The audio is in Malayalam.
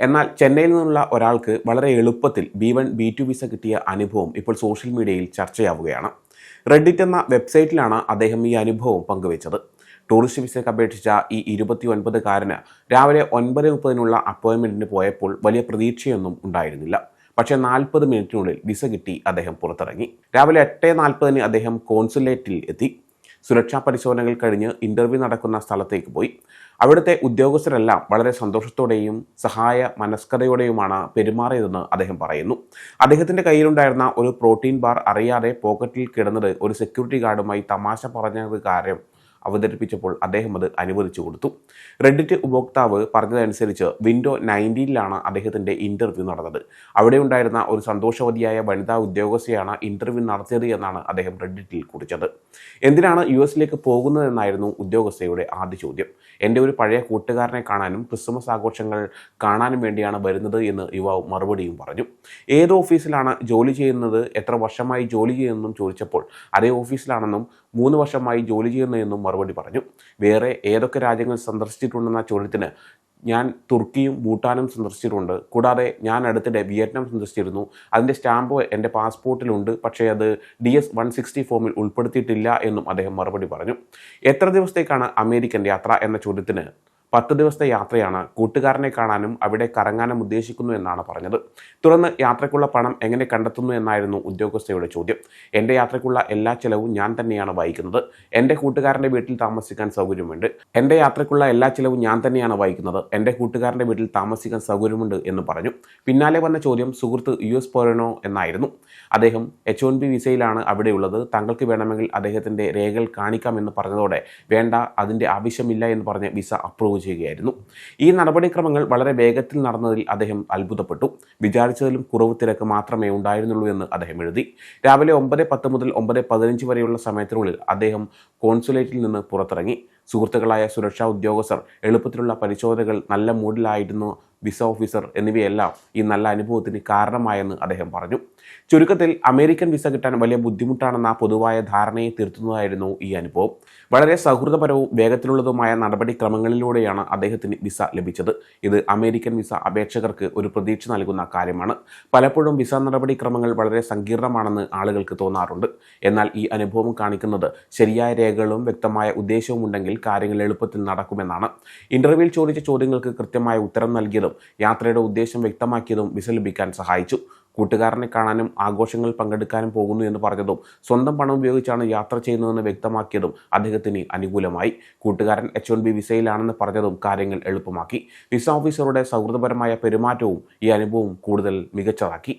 എന്നാൽ ചെന്നൈയിൽ നിന്നുള്ള ഒരാൾക്ക് വളരെ എളുപ്പത്തിൽ B one B two visa കിട്ടിയ അനുഭവം ഇപ്പോൾ സോഷ്യൽ മീഡിയയിൽ ചർച്ചയാവുകയാണ്. റെഡിറ്റ് എന്ന വെബ്സൈറ്റിലാണ് അദ്ദേഹം ഈ അനുഭവം പങ്കുവച്ചത്. ടൂറിസ്റ്റ് വിസയ്ക്ക് അപേക്ഷിച്ച ഈ ഇരുപത്തി ഒൻപതുകാരന് രാവിലെ ഒൻപത് മുപ്പതിനുള്ള അപ്പോയിൻമെന്റിന് പോയപ്പോൾ വലിയ പ്രതീക്ഷയൊന്നും ഉണ്ടായിരുന്നില്ല. പക്ഷേ നാൽപ്പത് മിനിറ്റിനുള്ളിൽ വിസ കിട്ടി അദ്ദേഹം പുറത്തിറങ്ങി. രാവിലെ എട്ട് നാൽപ്പതിന് അദ്ദേഹം കോൺസുലേറ്റിൽ എത്തി. സുരക്ഷാ പരിശോധനകൾ കഴിഞ്ഞ് ഇന്റർവ്യൂ നടക്കുന്ന സ്ഥലത്തേക്ക് പോയി. അവിടുത്തെ ഉദ്യോഗസ്ഥരെല്ലാം വളരെ സന്തോഷത്തോടെയും സഹായ മനസ്കതയോടെയുമാണ് പെരുമാറിയതെന്ന് അദ്ദേഹം പറയുന്നു. അദ്ദേഹത്തിന്റെ കയ്യിലുണ്ടായിരുന്ന ഒരു പ്രോട്ടീൻ ബാർ അറിയാതെ പോക്കറ്റിൽ കിടന്നത് ഒരു സെക്യൂരിറ്റി ഗാർഡുമായി തമാശ പറഞ്ഞത് കാര്യം അവതരിപ്പിച്ചപ്പോൾ അദ്ദേഹം അത് അനുവദിച്ചു കൊടുത്തു. റെഡിറ്റ് ഉപഭോക്താവ് പറഞ്ഞതനുസരിച്ച് വിൻഡോ നയന്റീനിലാണ് അദ്ദേഹത്തിന്റെ ഇന്റർവ്യൂ നടന്നത്. അവിടെ ഉണ്ടായിരുന്ന ഒരു സന്തോഷവതിയായ വനിതാ ഉദ്യോഗസ്ഥയാണ് ഇന്റർവ്യൂ നടത്തിയത് എന്നാണ് അദ്ദേഹം റെഡിറ്റിൽ കുറിച്ചത്. എന്തിനാണ് യു എസിലേക്ക് പോകുന്നതെന്നായിരുന്നു ഉദ്യോഗസ്ഥയുടെ ആദ്യ ചോദ്യം. എന്റെ ഒരു പഴയ കൂട്ടുകാരനെ കാണാനും ക്രിസ്മസ് ആഘോഷങ്ങൾ കാണാനും വേണ്ടിയാണ് വരുന്നത് എന്ന് യുവാവ് മറുപടിയും പറഞ്ഞു. ഏത് ഓഫീസിലാണ് ജോലി ചെയ്യുന്നത്? എത്ര വർഷമായി ജോലി ചെയ്യുന്നതെന്നും ചോദിച്ചപ്പോൾ അതേ ഓഫീസിലാണെന്നും മൂന്ന് വർഷമായി ജോലി ചെയ്യുന്നതെന്നും മറുപടി പറഞ്ഞു. വേറെ ഏതൊക്കെ രാജ്യങ്ങൾ സന്ദർശിച്ചിട്ടുണ്ടെന്ന ചോദ്യത്തിന് ഞാൻ തുർക്കിയും ഭൂട്ടാനും സന്ദർശിച്ചിട്ടുണ്ട്. കൂടാതെ ഞാൻ അടുത്തിടെ വിയറ്റ്നാം സന്ദർശിച്ചിരുന്നു. അതിന്റെ സ്റ്റാമ്പ് എന്റെ പാസ്പോർട്ടിലുണ്ട്. പക്ഷേ അത് ഡി എസ് വൺ സിക്സ്റ്റി ഫോമിൽ ഉൾപ്പെടുത്തിയിട്ടില്ല എന്നും അദ്ദേഹം മറുപടി പറഞ്ഞു. എത്ര ദിവസത്തേക്കാണ് അമേരിക്കൻ യാത്ര എന്ന ചോദ്യത്തിന് പത്ത് ദിവസത്തെ യാത്രയാണ് കൂട്ടുകാരനെ കാണാനും അവിടെ കറങ്ങാനും ഉദ്ദേശിക്കുന്നു എന്നാണ് പറഞ്ഞത്. തുടർന്ന് യാത്രയ്ക്കുള്ള പണം എങ്ങനെ കണ്ടെത്തുന്നു എന്നായിരുന്നു ഉദ്യോഗസ്ഥയുടെ ചോദ്യം. എന്റെ യാത്രയ്ക്കുള്ള എല്ലാ ചിലവും ഞാൻ തന്നെയാണ് വഹിക്കുന്നത്. എന്റെ കൂട്ടുകാരന്റെ വീട്ടിൽ താമസിക്കാൻ സൗകര്യമുണ്ട്. എന്റെ യാത്രയ്ക്കുള്ള എല്ലാ ചിലവും ഞാൻ തന്നെയാണ് വഹിക്കുന്നത്. എന്റെ കൂട്ടുകാരന്റെ വീട്ടിൽ താമസിക്കാൻ സൗകര്യമുണ്ട് എന്ന് പറഞ്ഞു. പിന്നാലെ വന്ന ചോദ്യം സുഹൃത്ത് യു എസ് പോരണോ എന്നായിരുന്നു. അദ്ദേഹം എച്ച് ഒൻ ബി വിസയിലാണ് അവിടെയുള്ളത്. താങ്കൾക്ക് വേണമെങ്കിൽ അദ്ദേഹത്തിന്റെ രേഖകൾ കാണിക്കാമെന്ന് പറഞ്ഞതോടെ വേണ്ട അതിന്റെ ആവശ്യമില്ല എന്ന് പറഞ്ഞ് വിസ അപ്രൂവ് ചെയ്യുകയായിരുന്നു. ഈ നടപടിക്രമങ്ങൾ വളരെ വേഗത്തിൽ നടന്നതിൽ അദ്ദേഹം അത്ഭുതപ്പെട്ടു. വിചാരിച്ചതിലും കുറവ് തിരക്ക് മാത്രമേ ഉണ്ടായിരുന്നുള്ളൂ എന്ന് അദ്ദേഹം എഴുതി. രാവിലെ ഒമ്പത് പത്ത് മുതൽ ഒമ്പത് പതിനഞ്ച് വരെയുള്ള സമയത്തിനുള്ളിൽ അദ്ദേഹം കോൺസുലേറ്റിൽ നിന്ന് പുറത്തിറങ്ങി. സുഹൃത്തുക്കളായ സുരക്ഷാ ഉദ്യോഗസ്ഥർ എളുപ്പത്തിലുള്ള പരിശോധനകൾ നല്ല മൂഡിലായിരുന്നു വിസ ഓഫീസർ എന്നിവയെല്ലാം ഈ നല്ല അനുഭവത്തിന് കാരണമായെന്ന് അദ്ദേഹം പറഞ്ഞു. ചുരുക്കത്തിൽ അമേരിക്കൻ വിസ കിട്ടാൻ വലിയ ബുദ്ധിമുട്ടാണെന്ന പൊതുവായ ധാരണയെ തീർത്തുന്നതായിരുന്നു ഈ അനുഭവം. വളരെ സൗഹൃദപരവും വേഗത്തിലുള്ളതുമായ നടപടിക്രമങ്ങളിലൂടെയാണ് അദ്ദേഹത്തിന് വിസ ലഭിച്ചത്. ഇത് അമേരിക്കൻ വിസ അപേക്ഷകർക്ക് ഒരു പ്രതീക്ഷ നൽകുന്ന കാര്യമാണ്. പലപ്പോഴും വിസ നടപടിക്രമങ്ങൾ വളരെ സങ്കീർണമാണെന്ന് ആളുകൾക്ക് തോന്നാറുണ്ട്. എന്നാൽ ഈ അനുഭവം കാണിക്കുന്നത് ശരിയായ രേഖകളും വ്യക്തമായ ഉദ്ദേശവും ഉണ്ടെങ്കിൽ കാര്യങ്ങൾ എളുപ്പത്തിൽ നടക്കുമെന്നാണ്. ഇന്റർവ്യൂവിൽ ചോദിച്ച ചോദ്യങ്ങൾക്ക് കൃത്യമായ ഉത്തരം നൽകിയതും യാത്രയുടെ ഉദ്ദേശം വ്യക്തമാക്കിയതും വിസ ലഭിക്കാൻ സഹായിച്ചു. കൂട്ടുകാരനെ കാണാനും ആഘോഷങ്ങളിൽ പങ്കെടുക്കാനും പോകുന്നു എന്ന് പറഞ്ഞതും സ്വന്തം പണം ഉപയോഗിച്ചാണ് യാത്ര ചെയ്യുന്നതെന്ന് വ്യക്തമാക്കിയതും അദ്ദേഹത്തിന് അനുകൂലമായി. കൂട്ടുകാരൻ എച്ച് വൺ ബി വിസയിലാണെന്ന് പറഞ്ഞതും കാര്യങ്ങൾ എളുപ്പമാക്കി. വിസ ഓഫീസറുടെ സൗഹൃദപരമായ പെരുമാറ്റവും ഈ അനുഭവം കൂടുതൽ മികച്ചതാക്കി.